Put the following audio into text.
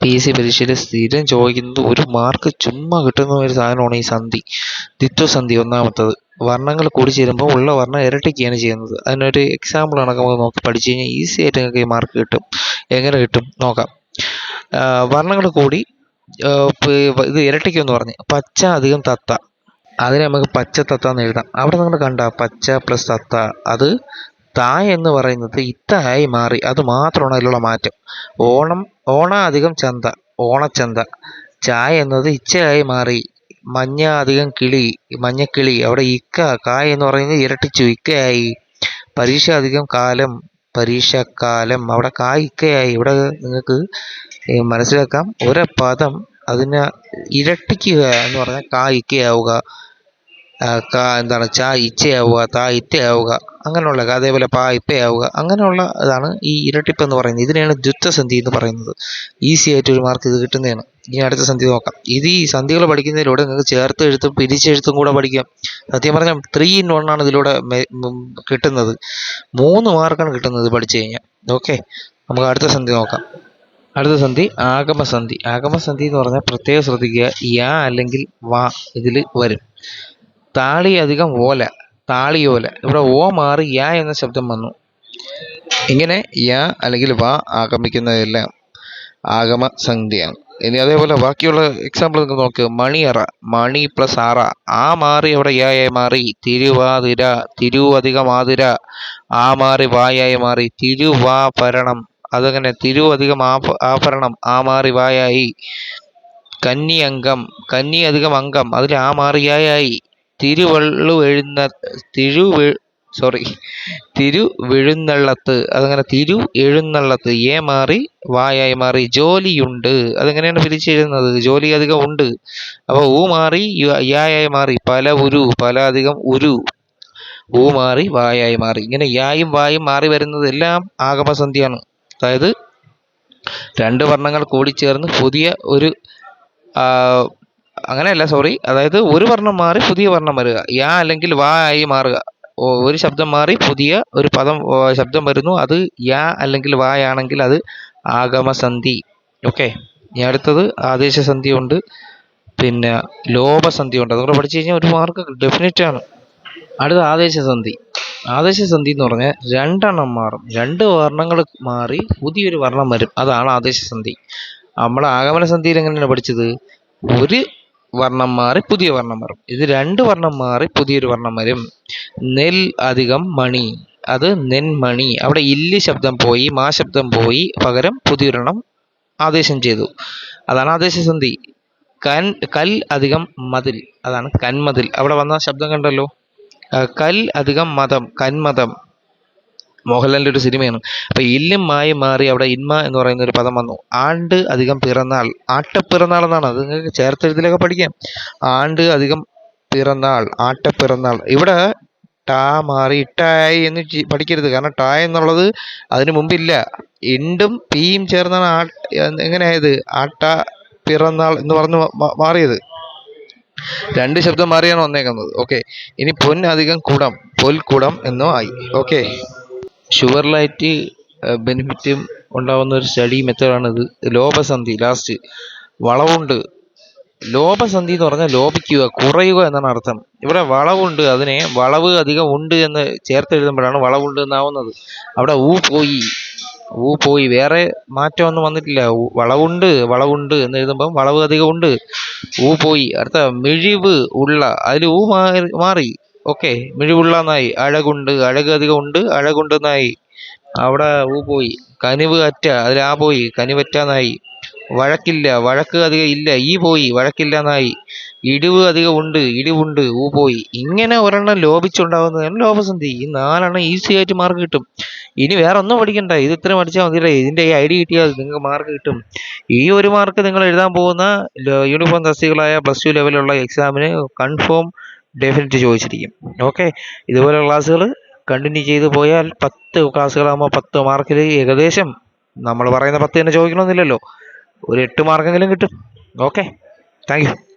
P S C പരീക്ഷയിൽ സ്ഥിരം ചോദിക്കുന്നത് ഒരു മാർക്ക് ചുമ്മാ കിട്ടുന്ന ഒരു സാധനമാണ് ഈ സന്ധി. ദ്വിത്വസന്ധി ഒന്നാമത്തത്. വർണങ്ങൾ കൂടിച്ചേരുമ്പോൾ ഉള്ള വർണം ഇരട്ടിക്കുകയാണ് ചെയ്യുന്നത്. അതിനൊരു എക്സാമ്പിൾ കണക്ക് നമുക്ക് നോക്കി പഠിച്ചു കഴിഞ്ഞാൽ ഈസി ആയിട്ട് നിങ്ങൾക്ക് ഈ മാർക്ക് കിട്ടും. എങ്ങനെ കിട്ടും? നോക്കാം. വർണങ്ങൾ കൂടി ഇത് ഇരട്ടിക്കുമെന്ന് പറഞ്ഞ്. പച്ച അധികം തത്ത. അതിനെ നമുക്ക് പച്ച തത്ത എന്ന് എഴുതാം. അവിടെ നമ്മൾ കണ്ട പച്ച പ്ലസ് തത്ത അത് താ എന്ന് പറയുന്നത് ഇത്തായി മാറി. അത് മാത്രമാണ് അതിലുള്ള മാറ്റം. ഓണം ഓണാധികം ചന്ത ഓണച്ചന്ത. ചായ എന്നത് ഇച്ചയായി മാറി. മഞ്ഞ അധികം കിളി മഞ്ഞക്കിളി. അവിടെ ഇക്ക കായ എന്ന് പറയുന്നത് ഇരട്ടിച്ചു ഇക്കയായി. പരീക്ഷ അധികം കാലം പരീക്ഷക്കാലം. അവിടെ കായ് ഇക്കയായി. ഇവിടെ നിങ്ങൾക്ക് മനസ്സിലാക്കാം. ഒരു പദം അതിനെ ഇരട്ടിക്കുക എന്ന് പറഞ്ഞാൽ കാ ഇക്കയാവുക. കാ എന്താണ് ച ഇച്ചയാവുക ത ഇത്തയാവുക അങ്ങനെയുള്ള അതേപോലെ പ ഇപ്പയാവുക അങ്ങനെയുള്ള ഇതാണ് ഈ ഇരട്ടിപ്പ് എന്ന് പറയുന്നത്. ഇതിനെയാണ് ദ്വിത്വസന്ധി എന്ന് പറയുന്നത്. ഈസി ആയിട്ട് ഒരു മാർക്ക് ഇത് കിട്ടുന്നതാണ്. ഇനി അടുത്ത സന്ധി നോക്കാം. ഇത് ഈ സന്ധികൾ പഠിക്കുന്നതിലൂടെ നിങ്ങൾക്ക് ചേർത്ത് എഴുത്തും പിരിച്ചെഴുത്തും കൂടെ പഠിക്കാം. സത്യം പറഞ്ഞാൽ ത്രീ ഇൻ വൺ ആണ് ഇതിലൂടെ കിട്ടുന്നത്. മൂന്ന് മാർക്കാണ് കിട്ടുന്നത് പഠിച്ചു കഴിഞ്ഞാൽ. ഓക്കെ നമുക്ക് അടുത്ത സന്ധി നോക്കാം. അടുത്ത സന്ധി ആഗമസന്ധി. ആഗമസന്ധി എന്ന് പറഞ്ഞാൽ പ്രത്യേകം ശ്രദ്ധിക്കുക. യാ അല്ലെങ്കിൽ വാ ഇതിൽ വരും. താളി അധികം ഓല താളിയോല ഇവിടെ ഓ മാറി യാ എന്ന ശബ്ദം വന്നു. ഇങ്ങനെ യാ അല്ലെങ്കിൽ വാ ആഗമിക്കുന്നതെല്ലാം ആഗമ സംഖ്യയാണ് ഇനി അതേപോലെ ബാക്കിയുള്ള എക്സാമ്പിൾ നിങ്ങൾ നോക്ക്. മണിയറ മണി പ്ലസ് ആറ. ആ മാറി അവിടെ യായായി മാറി. തിരുവാതിര തിരു അധികം ആതിര ആ മാറി വായായി മാറി. തിരുവാഭരണം അതങ്ങനെ തിരു അധികം ആഭ ആഭരണം ആ മാറി വായായി കന്നി അംഗം കന്നി അധികം അംഗം. അതിൽ ആ മാറി യായായി തിരുവള്ളു എഴുന്ന തിരു സോറി തിരു വിഴുന്നള്ളത്ത് അതങ്ങനെ തിരു എഴുന്നള്ളത്ത് എ മാറി വായായി മാറി ജോലിയുണ്ട്. അതെങ്ങനെയാണ് പിരിച്ചെഴുതുന്നത്? ജോലി അധികം ഉണ്ട്. അപ്പോൾ ഊ മാറി യായായി മാറി പല ഉരു പല അധികം ഉരു. ഊ മാറി വായായി മാറി. ഇങ്ങനെ യായും വായും മാറി വരുന്നത് എല്ലാം ആഗമസന്ധിയാണ് അതായത് രണ്ട് വർണങ്ങൾ കൂടിച്ചേർന്ന് പുതിയ ഒരു അങ്ങനെയല്ല സോറി അതായത് ഒരു വർണം മാറി പുതിയ വർണം വരിക. യാ അല്ലെങ്കിൽ വാ ആയി മാറുക. ഒരു ശബ്ദം മാറി പുതിയ ഒരു പദം ശബ്ദം വരുന്നു. അത് യാ അല്ലെങ്കിൽ വായാണെങ്കിൽ അത് ആഗമസന്ധി. ഓക്കെ ഇനി അടുത്തത് ആദേശസന്ധി ഉണ്ട് പിന്നെ ലോപസന്ധി ഉണ്ട് അതുകൂടെ പഠിച്ചു കഴിഞ്ഞാൽ ഒരു മാർക്ക് ഡെഫിനറ്റ് ആണ്. അടുത്ത ആദേശസന്ധി. ആദേശസന്ധി എന്ന് പറഞ്ഞാൽ രണ്ടെണ്ണം മാറും. രണ്ട് വർണങ്ങൾ മാറി പുതിയൊരു വർണം വരും. അതാണ് ആദേശസന്ധി. നമ്മൾ ആഗമന സന്ധിയിൽ എങ്ങനെയാണ് പഠിച്ചത്? ഒരു വർണം മാറി പുതിയ വർണം വരും ഇത് രണ്ട് വർണം മാറി പുതിയൊരു വർണം വരും. നെൽ അധികം മണി. അത് നെന്മണി. അവിടെ ഇല്ല് ശബ്ദം പോയി മാ ശബ്ദം പോയി പകരം പുതിയൊരെണ്ണം ആദേശം ചെയ്തു. അതാണ് ആദേശസന്ധി. കൻ കൽ അധികം മതിൽ. അതാണ് കന്മതിൽ അവിടെ വന്ന ശബ്ദം കണ്ടല്ലോ? കൽ അധികം മതം കന്മതം മോഹൻലാലിന്റെ ഒരു സിനിമയാണ്. അപ്പോൾ ഇല്ലും മായും മാറി അവിടെ ഇന്മ എന്ന് പറയുന്ന ഒരു പദം വന്നു. ആണ്ട് അധികം പിറന്നാൾ ആട്ടപ്പിറന്നാൾ എന്നാണ് അത് നിങ്ങൾക്ക് ചേർത്തെഴുത്തിലൊക്കെ പഠിക്കാം. ആണ്ട് അധികം പിറന്നാൾ ആട്ടപ്പിറന്നാൾ. ഇവിടെ ടാ മാറി ഇട്ടായി എന്ന് പഠിക്കരുത്. കാരണം ടാ എന്നുള്ളത് അതിനു മുമ്പില്ല. ഇണ്ടും പീയും ചേർന്നാണ് ആ എങ്ങനെയായത്? ആട്ട പിറന്നാൾ എന്ന് പറഞ്ഞ് മാറിയത്. രണ്ട് ശബ്ദം മാറിയാണ് വന്നേക്കുന്നത്. ഓക്കെ. ഇനി പൊൻ അധികം കുടം പൊൽക്കുടം എന്നോ ആയി. ഓക്കെ. ഷുഗറിലായിട്ട് ബെനിഫിറ്റും ഉണ്ടാവുന്ന ഒരു സ്റ്റഡി ഇത് ലോപസന്ധി ലാസ്റ്റ് വളവുണ്ട്. ലോപസന്ധി എന്ന് പറഞ്ഞാൽ ലോപിക്കുക കുറയുക എന്നാണ് അർത്ഥം. ഇവിടെ വളവുണ്ട് അതിനെ വളവ് അധികം ഉണ്ട് എന്ന് ചേർത്ത് എഴുതുമ്പോഴാണ് വളവുണ്ട് എന്നാവുന്നത്. അവിടെ ഊ പോയി. ഊ പോയി. വേറെ മാറ്റമൊന്നും വന്നിട്ടില്ല. വളവുണ്ട് വളവുണ്ട് എന്ന് എഴുതുമ്പം വളവ് അധികം ഉണ്ട്. ഊ പോയി. അടുത്ത മിഴിവ് ഉള്ള അതിൽ ഊ മാറി മാറി. ഓക്കെ മിഴിവുള്ള നായി അഴകുണ്ട് അഴക് അധികം ഉണ്ട് അഴകുണ്ട് നായി അവിടെ ഊ പോയി. കനിവ് അറ്റ അതിൽ ആ പോയി. കനിവറ്റ നായി വഴക്കില്ല വഴക്ക് അധികം ഇല്ല ഈ പോയി. വഴക്കില്ല നായി ഇടിവ് അധികം ഉണ്ട് ഇടിവുണ്ട് ഊ പോയി. ഇങ്ങനെ ഒരെണ്ണം ലോപിച്ചുണ്ടാകുന്നതാണ് ലോപസന്ധി ഈ നാലെണ്ണം ഈസി ആയിട്ട് മാർക്ക് കിട്ടും. ഇനി വേറെ ഒന്നും പഠിക്കണ്ട. ഇത് ഇത്രയും പഠിച്ചാൽ മതിയല്ലേ. ഇതിന്റെ ഈ ഐ ഡി കിട്ടിയാൽ നിങ്ങൾക്ക് മാർക്ക് കിട്ടും. ഈ ഒരു മാർക്ക് നിങ്ങൾ എഴുതാൻ പോകുന്ന യൂണിഫോം തസ്തികളായ പ്ലസ് ടു ലെവലിലുള്ള എക്സാമിന് കൺഫേം ഡെഫിനറ്റ് ചോദിച്ചിരിക്കും. ഓക്കെ ഇതുപോലുള്ള ക്ലാസ്സുകൾ കണ്ടിന്യൂ ചെയ്തു പോയാൽ പത്ത് ക്ലാസ്സുകളാകുമ്പോൾ പത്ത് മാർക്കിൽ ഏകദേശം നമ്മൾ പറയുന്ന പത്ത് തന്നെ ചോദിക്കണമെന്നില്ലല്ലോ. ഒരു എട്ട് മാർക്കെങ്കിലും കിട്ടും. Okay thank